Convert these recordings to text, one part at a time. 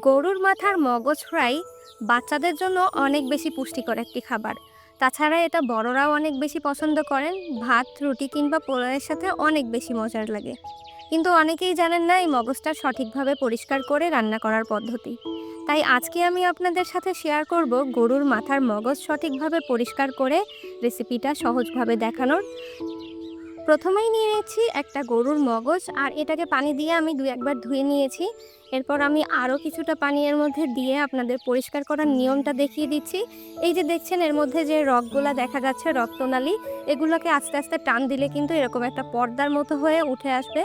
গরুর মাথার মগজ ফ্রাই বাচ্চাদের জন্য অনেক বেশি পুষ্টিকর একটি খাবার। তাছাড়া এটা বড়রাও অনেক বেশি পছন্দ করেন, ভাত, রুটি কিংবা পোলাওয়ের সাথে অনেক বেশি মজার লাগে। কিন্তু অনেকেই জানেন না এই মগজটা সঠিকভাবে পরিষ্কার করে রান্না করার পদ্ধতি। তাই আজকে আমি আপনাদের সাথে শেয়ার করব গরুর মাথার মগজ সঠিকভাবে পরিষ্কার করে রেসিপিটা সহজভাবে দেখানোর। প্রথমেই নিয়েছি একটা গরুর মগজ আর এটাকে পানি দিয়ে আমি দু একবার ধুয়ে নিয়েছি। এরপর আমি আরও কিছুটা পানি এর মধ্যে দিয়ে আপনাদের পরিষ্কার করার নিয়মটা দেখিয়ে দিচ্ছি। এই যে দেখছেন এর মধ্যে যে রগগুলা দেখা যাচ্ছে রক্তনালী, এগুলোকে আস্তে আস্তে টান দিলে কিন্তু এরকম একটা পর্দার মতো হয়ে উঠে আসবে।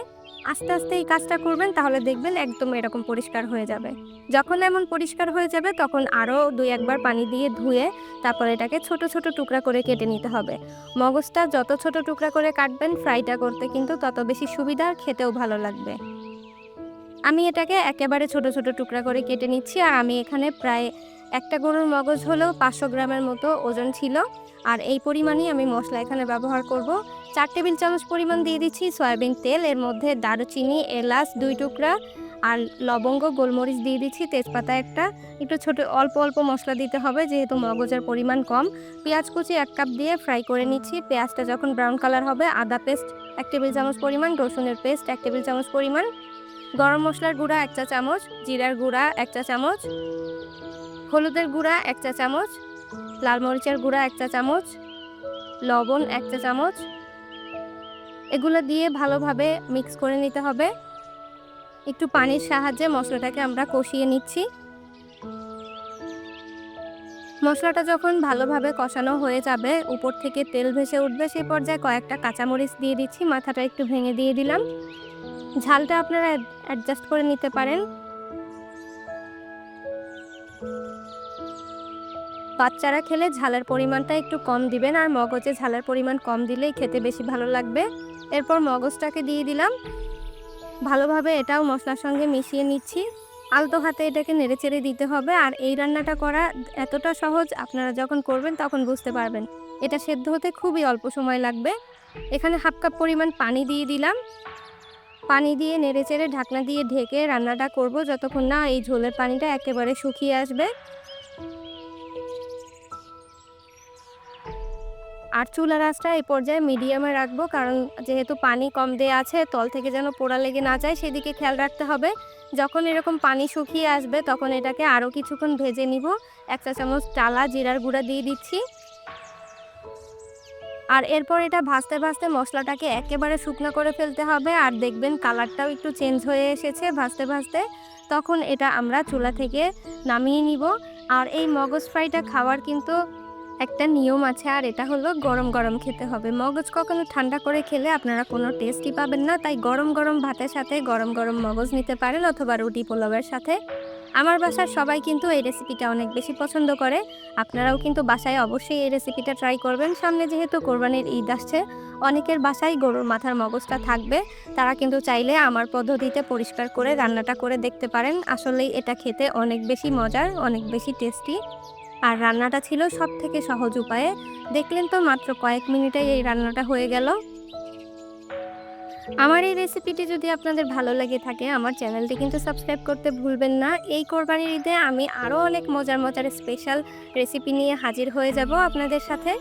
আস্তে আস্তে এই কাজটা করবেন, তাহলে দেখবেন একদম এরকম পরিষ্কার হয়ে যাবে। যখন এমন পরিষ্কার হয়ে যাবে, তখন আরও দুই একবার পানি দিয়ে ধুয়ে তারপর এটাকে ছোট ছোট টুকরা করে কেটে নিতে হবে। মগজটা যত ছোট টুকরা করে কাটবেন, ফ্রাইটা করতে কিন্তু তত বেশি সুবিধা, খেতেও ভালো লাগবে। আমি এটাকে একেবারে ছোট ছোট টুকরা করে কেটে নিচ্ছি, আর আমি এখানে প্রায় একটা গরুর মগজ হলেও পাঁচশো গ্রামের মতো ওজন ছিল, আর এই পরিমাণই আমি মশলা এখানে ব্যবহার করব। চার টেবিল চামচ পরিমাণ দিয়ে দিচ্ছি সয়াবিন তেল, এর মধ্যে দারুচিনি, এলাচ দুই টুকরা, আর লবঙ্গ, গোলমরিচ দিয়ে দিচ্ছি তেজপাতা একটা। একটু ছোট, অল্প অল্প মশলা দিতে হবে যেহেতু মগজের পরিমাণ কম। পেঁয়াজ কুচি এক কাপ দিয়ে ফ্রাই করে নিচ্ছি। পেঁয়াজটা যখন ব্রাউন কালার হবে, আদা পেস্ট এক টেবিল চামচ পরিমাণ, রসুনের পেস্ট এক টেবিল চামচ পরিমাণ, গরম মশলার গুঁড়া এক চা চামচ, জিরার গুঁড়া এক চা চামচ হলুদের গুঁড়া এক চা চামচ, লাল মরিচের গুঁড়া এক চা চামচ, লবণ এক চা চামচ। এগুলো দিয়ে ভালোভাবে মিক্স করে নিতে হবে। একটু পানির সাহায্যে মশলাটাকে আমরা কষিয়ে নিচ্ছি। মশলাটা যখন ভালোভাবে কষানো হয়ে যাবে, উপর থেকে তেল ভেসে উঠবে সেই পর্যায়ে কয়েকটা কাঁচামরিচ দিয়ে দিচ্ছি, মাথাটা একটু ভেঙে দিয়ে দিলাম। ঝালটা আপনারা অ্যাডজাস্ট করে নিতে পারেন। বাচ্চারা খেলে ঝালের পরিমাণটা একটু কম দিবেন আর মগজে ঝালের পরিমাণ কম দিলেই খেতে বেশি ভালো লাগবে। এরপর মগজটাকে দিয়ে দিলাম। ভালোভাবে এটাও মশলার সঙ্গে মিশিয়ে নিচ্ছি। আলতো হাতে এটাকে নেড়েচেড়ে দিতে হবে আর এই রান্নাটা করা এতটা সহজ, আপনারা যখন করবেন তখন বুঝতে পারবেন। এটা সেদ্ধ হতে খুবই অল্প সময় লাগবে। এখানে হাফ কাপ পরিমাণ পানি দিয়ে দিলাম। পানি দিয়ে নেড়েচেড়ে ঢাকনা দিয়ে ঢেকে রান্নাটা করব যতক্ষণ না এই ঝোলের পানিটা একেবারে শুকিয়ে আসবে। আর চুলার আঁচটা এই পর্যায়ে মিডিয়ামে রাখব, কারণ যেহেতু পানি কম দেওয়া আছে, তল থেকে যেন পোড়া লেগে না যায়, সেদিকে খেয়াল রাখতে হবে। যখন এরকম পানি শুকিয়ে আসবে, তখন এটাকে আরও কিছুক্ষণ ভেজে নিব। এক চা চামচ টালা জিরার গুঁড়া দিয়ে দিচ্ছি। আর এরপর এটা ভাজতে ভাজতে মশলাটাকে একেবারে শুকনো করে ফেলতে হবে, আর দেখবেন কালারটাও একটু চেঞ্জ হয়ে এসেছে ভাজতে ভাজতে। তখন এটা আমরা চুলা থেকে নামিয়ে নিব। আর এই মগজ ফ্রাইটা খাওয়ার কিন্তু একটা নিয়ম আছে, আর এটা হলো গরম গরম খেতে হবে। মগজ কখনো ঠান্ডা করে খেলে আপনারা কোনো টেস্টই পাবেন না, তাই গরম গরম ভাতের সাথে গরম গরম মগজ নিতে পারেন অথবা রুটি পোলাওয়ের সাথে। আমার বাসার সবাই কিন্তু এই রেসিপিটা অনেক বেশি পছন্দ করে। আপনারাও কিন্তু বাসায় অবশ্যই এই রেসিপিটা ট্রাই করবেন। সামনে যেহেতু কোরবানির ঈদ আসছে, অনেকের বাসায় গরুর মাথার মগজটা থাকবে। তারা কিন্তু চাইলে আমার পদ্ধতিতে পরিষ্কার করে রান্নাটা করে দেখতে পারেন। আসলেই এটা খেতে অনেক বেশি মজার, অনেক বেশি টেস্টি আর রান্নাটা ছিল সব থেকে সহজ উপায়ে। দেখলেন তো মাত্র কয়েক মিনিটেই এই রান্নাটা হয়ে গেল। আমার এই রেসিপিটি যদি আপনাদের ভালো লাগে থাকে, আমার চ্যানেলটি কিন্তু সাবস্ক্রাইব করতে ভুলবেন না। এই কোরবানির ঈদে আমি আরও অনেক মজার মজার স্পেশাল রেসিপি নিয়ে হাজির হয়ে যাব আপনাদের সাথে।